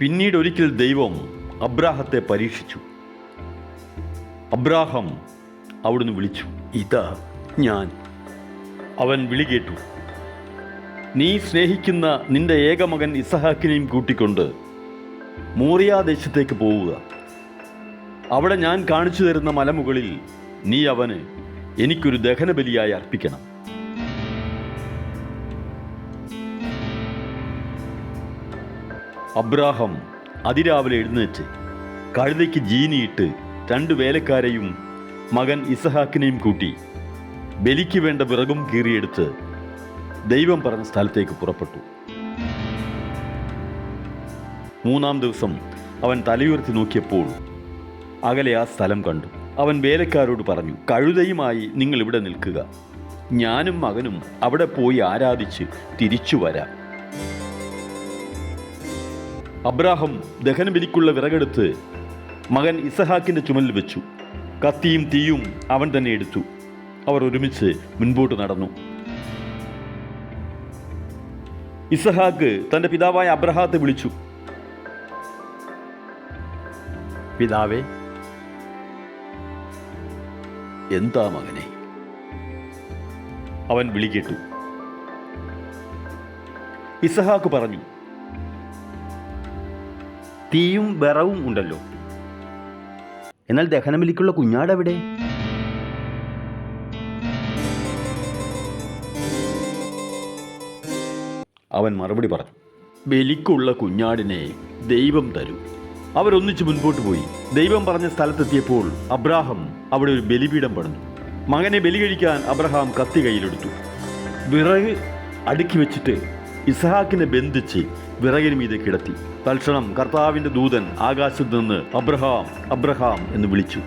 പിന്നീട് ഒരിക്കൽ ദൈവം അബ്രാഹത്തെ പരീക്ഷിച്ചു. അബ്രാഹം അവിടുന്ന് വിളിച്ചു ഇതാ ഞാൻ. അവൻ വിളി കേട്ടു നീ സ്നേഹിക്കുന്ന നിന്റെ ഏകമകൻ ഇസഹാക്കിനെയും കൂട്ടിക്കൊണ്ട് മോറിയാദേശത്തേക്ക് പോവുക. അവിടെ ഞാൻ കാണിച്ചു തരുന്ന മലമുകളിൽ നീ അവന് എനിക്കൊരു ദഹനബലിയായി അർപ്പിക്കണം. അബ്രാഹം അതിരാവിലെ എഴുന്നേറ്റ് കഴുതയ്ക്ക് ജീനിയിട്ട് രണ്ട് വേലക്കാരെയും മകൻ ഇസഹാക്കിനെയും കൂട്ടി ബലിക്ക് വേണ്ട വിറകും കീറിയെടുത്ത് ദൈവം പറഞ്ഞ സ്ഥലത്തേക്ക് പുറപ്പെട്ടു. മൂന്നാം ദിവസം അവൻ തലയുയർത്തി നോക്കിയപ്പോൾ അകലെ ആ സ്ഥലം കണ്ടു. അവൻ വേലക്കാരോട് പറഞ്ഞു കഴുതയുമായി നിങ്ങൾ ഇവിടെ നിൽക്കുക. ഞാനും മകനും അവിടെ പോയി ആരാധിച്ച് തിരിച്ചു വരാം. അബ്രാഹം ദഹനബലിക്കുള്ള വിറകെടുത്ത് മകൻ ഇസഹാക്കിന്റെ ചുമലിൽ വെച്ചു. കത്തിയും തീയും അവൻ തന്നെ എടുത്തു. അവർ ഒരുമിച്ച് മുൻപോട്ട് നടന്നു. ഇസഹാക്ക് തന്റെ പിതാവായ അബ്രഹാത്തെ വിളിച്ചു. പിതാവേ എന്താ മകനെ? അവൻ വിളിക്കേട്ടു ഇസഹാക്ക് പറഞ്ഞു തീയും വിറവും ഉണ്ടല്ലോ. എന്നാൽ ദഹനബലിക്കുള്ള കുഞ്ഞാടെവിടെ? അവൻ മറുപടി പറഞ്ഞു ബലിക്കുള്ള കുഞ്ഞാടിനെ ദൈവം തരും. അവരൊന്നിച്ച് മുൻപോട്ട് പോയി. ദൈവം പറഞ്ഞ സ്ഥലത്തെത്തിയപ്പോൾ അബ്രാഹം അവിടെ ഒരു ബലിപീഠം പണിതു. മകനെ ബലി കഴിക്കാൻ അബ്രഹാം കത്തി കയ്യിലെടുത്തു. വിറക് അടുക്കി വെച്ചിട്ട് ഇസഹാക്കിനെ ബന്ധിച്ച് വിറകിന് മീതെ കിടത്തി. തൽക്ഷണം കർത്താവിന്റെ ദൂതൻ ആകാശത്ത് നിന്ന് അബ്രഹാം അബ്രഹാം എന്ന് വിളിച്ചു.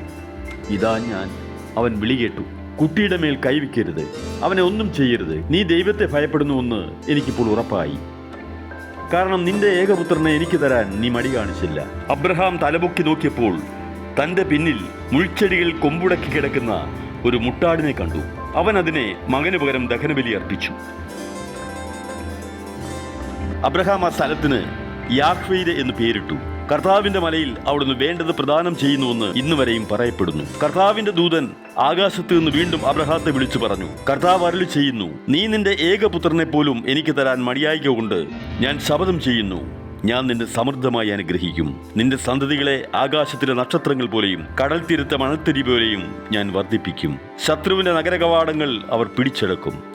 ഇതാ ഞാൻ. അവൻ വിളി കേട്ടു. കുട്ടിയുടെ മേൽ കൈവയ്ക്കരുത് അവനെ ഒന്നും ചെയ്യരുത്. നീ ദൈവത്തെ ഭയപ്പെടുന്നുവെന്ന് എനിക്കിപ്പോൾ ഉറപ്പായി. കാരണം നിന്റെ ഏകപുത്രനെ എനിക്ക് തരാൻ നീ മടി കാണിച്ചില്ല. അബ്രഹാം തലപൊക്കി നോക്കിയപ്പോൾ തന്റെ പിന്നിൽ മുൾച്ചെടികൾ കൊമ്പുടക്കി കിടക്കുന്ന ഒരു മുട്ടാടിനെ കണ്ടു. അവൻ അതിനെ മകന് പകരം ദഹനബലി അർപ്പിച്ചു. അബ്രഹാം ആ സ്ഥലത്തിന് യാഹ്വീര് എന്ന് പേരിട്ടു. കർത്താവിന്റെ മലയിൽ അവിടുന്ന് വേണ്ടത് പ്രദാനം ചെയ്യുന്നുവെന്ന് ഇന്ന് വരെയും പറയപ്പെടുന്നു. കർത്താവിന്റെ ദൂതൻ ആകാശത്ത് നിന്ന് വീണ്ടും അബ്രഹാത്തെ വിളിച്ചു പറഞ്ഞു കർത്താവ് അരുളി ചെയ്യുന്നു നീ നിന്റെ ഏകപുത്രനെ പോലും എനിക്ക് തരാൻ മടിയായിക കൊണ്ട് ഞാൻ ശപഥം ചെയ്യുന്നു. ഞാൻ നിന്നെ സമൃദ്ധമായി അനുഗ്രഹിക്കും. നിന്റെ സന്തതികളെ ആകാശത്തിലെ നക്ഷത്രങ്ങൾ പോലെയും കടൽ തീരത്തെ മണത്തിരി പോലെയും ഞാൻ വർദ്ധിപ്പിക്കും. ശത്രുവിന്റെ നഗരകവാടങ്ങൾ അവർ പിടിച്ചെടുക്കും.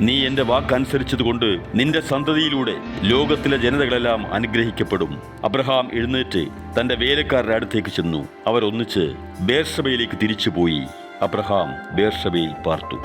നീ എന്റെ വാക്കനുസരിച്ചതുകൊണ്ട് നിന്റെ സന്തതിയിലൂടെ ലോകത്തിലെ ജനതകളെല്ലാം അനുഗ്രഹിക്കപ്പെടും. അബ്രഹാം എഴുന്നേറ്റ് തന്റെ വേലക്കാരുടെ അടുത്തേക്ക് ചെന്നു. അവരൊന്നിച്ച് ബേർഷബയിലേക്ക് തിരിച്ചുപോയി. അബ്രഹാം ബേർഷബയിൽ പാർത്തു.